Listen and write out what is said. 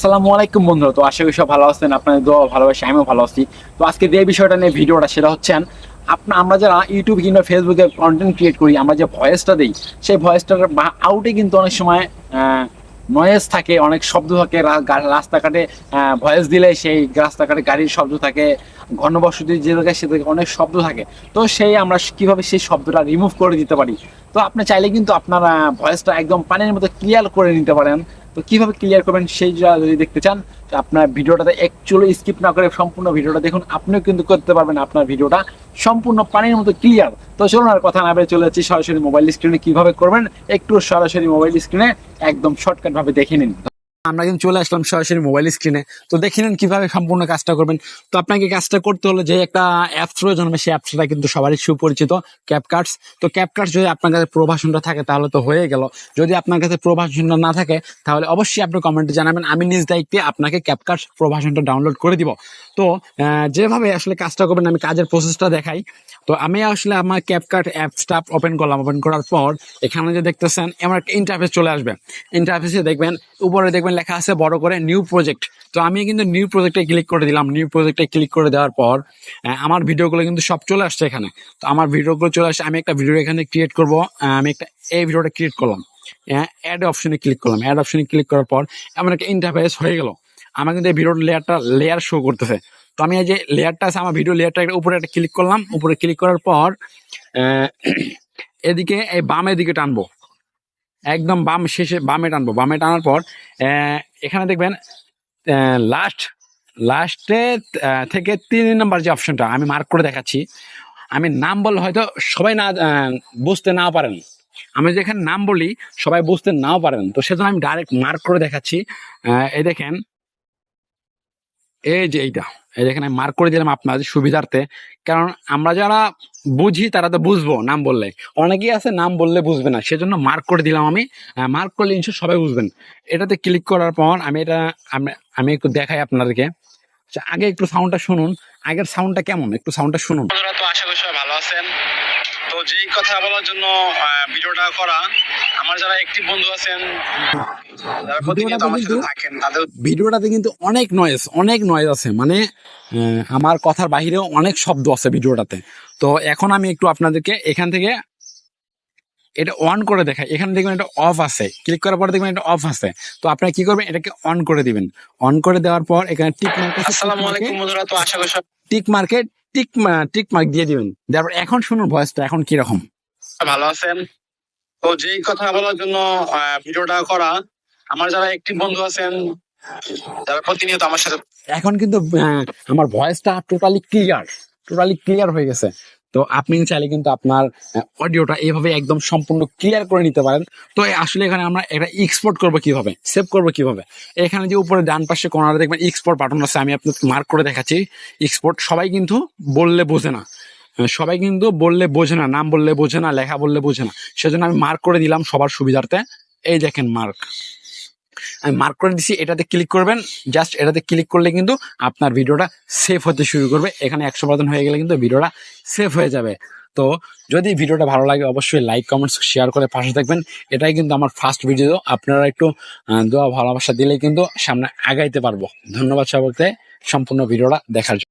আসসালামু আলাইকুম বন্ধুরা তো আশা করি সব ভালো আছেন, আপনাদের দোয়া ভালোবাসি, আমিও ভালো আছি। তো আজকে যে বিষয়টা নিয়ে ভিডিওটা, সেটা হচ্ছে আপনার আমরা যারা ইউটিউব কিংবা ফেসবুকে কন্টেন্ট ক্রিয়েট করি, আমরা যে ভয়েসটা দিই, সেই ভয়েসটার আউটে কিন্তু অনেক সময় নয়েজ থাকে, অনেক শব্দ থাকে রাস্তাঘাটে ভয়েস দিলে সেই রাস্তাঘাটে গাড়ির শব্দ থাকে, ঘনবসতি যে জায়গায় সে জায়গায় অনেক শব্দ থাকে। তো সেই আমরা কীভাবে সেই শব্দটা রিমুভ করে দিতে পারি? তো আপনি চাইলে কিন্তু আপনার ভয়েসটা একদম পানির মতো ক্লিয়ার করে নিতে পারেন। তো কীভাবে ক্লিয়ার করবেন সেই যা যদি দেখতে চান আপনার ভিডিওটাতে অ্যাকচুয়ালি স্কিপ না করে সম্পূর্ণ ভিডিওটা দেখুন। আপনিও কিন্তু করতে পারবেন আপনার ভিডিওটা সম্পূর্ণ পানির মতো ক্লিয়ার তো চলুন আর কথা না বেড়ে চলে যাচ্ছি সরাসরি মোবাইল স্ক্রিনে কীভাবে করবেন, একটু সরাসরি মোবাইল স্ক্রিনে একদম শর্টকাটভাবে দেখে নিন। আমরা কিন্তু চলে আসলাম সরাসরি মোবাইল স্ক্রিনে তো দেখে নিন কীভাবে সম্পূর্ণ কাজটা করবেন। তো আপনাকে কাজটা করতে হলে যে একটা অ্যাপস প্রয়োজন হবে, সেই অ্যাপসটা কিন্তু সবারই সুপরিচিত ক্যাপকার্টস তো ক্যাপকার্টস যদি আপনার কাছে প্রভাষণটা থাকে, তাহলে তো হয়ে গেল। যদি আপনার কাছে প্রভাষণটা না থাকে, তাহলে অবশ্যই আপনি কমেন্টে জানাবেন। আমি নিজ দায়িত্বে আপনাকে ক্যাপকার্টস প্রভাষণটা ডাউনলোড করে দিব। তো যেভাবে আসলে কাজটা করবেন, আমি কাজের প্রসেসটা দেখাই। তো আমি আসলে আমার ক্যাপকার্ট অ্যাপসটা ওপেন করলাম। ওপেন করার পর এখানে যে দেখতেছেন আমার একটা ইন্টারফেস চলে আসবে। ইন্টারফেসে দেখবেন, উপরে দেখবেন লেখা আছে, বড় করে নিউ প্রজেক্ট তো আমি কিন্তু নিউ প্রজেক্টে ক্লিক করে দিলাম। নিউ প্রজেক্টে ক্লিক করে দেওয়ার পর আমার ভিডিওগুলো কিন্তু সব চলে আসছে এখানে। তো আমার ভিডিওগুলো চলে আসছে, আমি একটা ভিডিও এখানে ক্রিয়েট করব আমি একটা, এই ভিডিওটা ক্রিয়েট করলাম। অ্যাড অপশনে ক্লিক করলাম। অ্যাড অপশনে ক্লিক করার পর এমন একটা ইন্টারফেস হয়ে গেল। আমার কিন্তু এই ভিডিওর লেয়ারটা লেয়ার শো করতেছে। তো আমি এই যে লেয়ারটা আছে, আমার ভিডিও লেয়ারটা উপরে একটা ক্লিক করলাম। উপরে ক্লিক করার পর এদিকে, এই বামের দিকে টানবো। একদম বাম শেষে, বামে টানবো। বামে টানার পর এখানে দেখবেন লাস্ট লাস্টে থেকে তিন নম্বর যে অপশনটা আমি মার্ক করে দেখাচ্ছি। আমি নাম বললে হয়তো সবাই না বুঝতে না পারেন। আমি যেখানে নাম বলি, সবাই বুঝতে নাও পারেন। তো সেজন্য আমি ডাইরেক্ট মার্ক করে দেখাচ্ছি। এই দেখেন এই যে এইটা এই আমি মার্ক করে দিলাম আপনাদের সুবিধার্থে। কারণ আমরা যারা বুঝি তারা তো বুঝব নাম বললে। অনেকেই আছে নাম বললে বুঝবে না সেজন্য মার্ক করে দিলাম আমি। মার্ক করলে ইনশো সবাই বুঝবেন। এটাতে ক্লিক করার পর আমি এটা আমি- একটু দেখাই আপনাদেরকে। আচ্ছা, আগে একটু সাউন্ডটা শুনুন। আগের সাউন্ডটা কেমন? একটু সাউন্ডটা শুনুন। আশা করি সবাই ভালো আছেন। যেই কথা বলার জন্য ভিডিওটা করা আমার যারা একটি বন্ধু আছেন ভিডিওটাতে কিন্তু অনেক নয়েজ অনেক নয়েজ আছে। মানে আমার কথার বাহিরেও অনেক শব্দ আছে ভিডিওটাতে। তো এখন আমি একটু আপনাদেরকে এখান থেকে এটা অন করে দেখাই। এখানে দেখবেন এটা অফ আছে। ক্লিক করার পরে দেখবেন এটা অফ আছে। তো আপনারা কি করবেন? এটাকে অন করে দিবেন। অন করে দেওয়ার পর এখানে টিক মার্ক আছে আসসালামু আলাইকুম বন্ধুরা তো আশা করি টিক মার্কে টিক টিক মার্ক দিয়ে দিবেন। তারপর এখন শুনুন ভয়েসটা এখন কীরকম? ভালো আছেন? তো যেই কথা বলার জন্য ভিডিওটা করা আমার যারা একটি বন্ধু আছেন যারা প্রতিনিয়ত আমার সাথে এখন কিন্তু আমার ভয়েসটা টোটালি ক্লিয়ার টোটালি ক্লিয়ার হয়ে গেছে। তো আপনি চাইলে কিন্তু আপনার অডিওটা এইভাবে একদম সম্পূর্ণ ক্লিয়ার করে নিতে পারেন। তো আসলে এখানে আমরা এটা এক্সপোর্ট করব কীভাবে সেভ করব কীভাবে? এখানে যে উপরে ডান পাশে কোনারে দেখবেন এক্সপোর্ট বাটন আছে, আমি আপনাকে মার্ক করে দেখাচ্ছি। এক্সপোর্ট সবাই কিন্তু বললে বোঝে না। সবাই কিন্তু বললে বোঝে না, নাম বললে বোঝে না, লেখা বললে বোঝে না। সেজন্য আমি মার্ক করে দিলাম সবার সুবিধার্থে। এই দেখেন মার্ক আমি মার্ক করে দিচ্ছি এটাতে ক্লিক করবেন। জাস্ট এটাতে ক্লিক করলে কিন্তু আপনার ভিডিওটা সেভ হতে শুরু করবে। এখানে একশো পার্সেন্ট হয়ে গেলে কিন্তু ভিডিওটা সেভ হয়ে যাবে। তো যদি ভিডিওটা ভালো লাগে, অবশ্যই লাইক কমেন্টস শেয়ার করে পাশে থাকবেন। এটাই কিন্তু আমার ফার্স্ট ভিডিও আপনারা একটু দোয়া, ভালোবাসা দিলে কিন্তু সামনে আগাইতে পারব। ধন্যবাদ সবাইকে। সম্পূর্ণ ভিডিওটা দেখার জন্য।